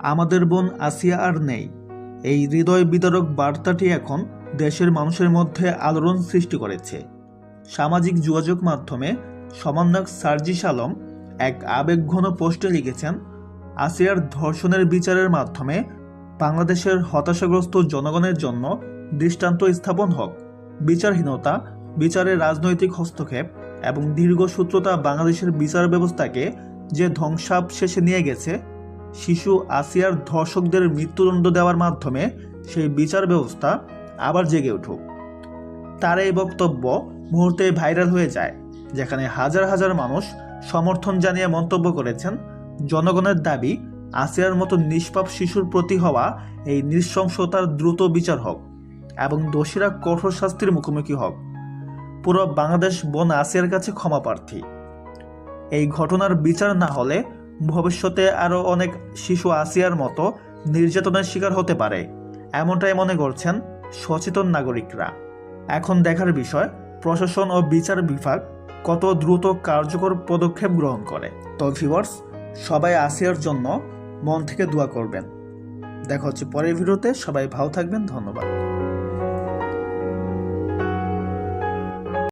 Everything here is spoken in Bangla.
আমাদের বোন আসিয়া আর নেই। এই হৃদয় বিদারক বার্তাটি এখন দেশের মানুষের মধ্যে আলোড়ন সৃষ্টি করেছে। সামাজিক যোগাযোগ মাধ্যমে সমন্বয়ক সার্জিস আলম এক আবেগঘন পোস্টে লিখেছেন, আসিয়ার ধর্ষণের বিচারের মাধ্যমে বাংলাদেশের হতাশাগ্রস্ত জনগণের জন্য দৃষ্টান্ত স্থাপন হোক। বিচারহীনতা, বিচারের রাজনৈতিক হস্তক্ষেপ এবং দীর্ঘসূত্রতা বাংলাদেশের বিচার ব্যবস্থাকে যে ধ্বংসাবশেষে নিয়ে গেছে শিশু আসিয়ার ধর্ষকদের মৃত্যুদণ্ড দেওয়ার মাধ্যমে সেই বিচার ব্যবস্থা আবার জেগে উঠুক। তার এই বক্তব্য মুহূর্তে ভাইরাল হয়ে যায়, যেখানে হাজার হাজার মানুষ সমর্থন জানিয়ে মন্তব্য করেছেন। জনগণের দাবি, আসিয়ার মতো নিষ্পাপ শিশুর প্রতি হওয়া এই নৃশংসতার দ্রুত বিচার হোক এবং দোষীরা কঠোর শাস্তির মুখোমুখি হোক। পুরো বাংলাদেশ বন আসিয়ার কাছে ক্ষমা প্রার্থী। এই ঘটনার বিচার না হলে ভবিষ্যতে আরও অনেক শিশু আসিয়ার মতো নির্যাতনের শিকার হতে পারে। এমনটাই মনে করছেন সচেতন নাগরিকরা। এখন দেখার বিষয়, প্রশাসন ও বিচার বিভাগ কত দ্রুত কার্যকর পদক্ষেপ গ্রহণ করে। তো সবাই আসিয়ার জন্য মন থেকে দোয়া করবেন। দেখা হচ্ছে পরের ভিডিওতে। সবাই ভালো থাকবেন। ধন্যবাদ।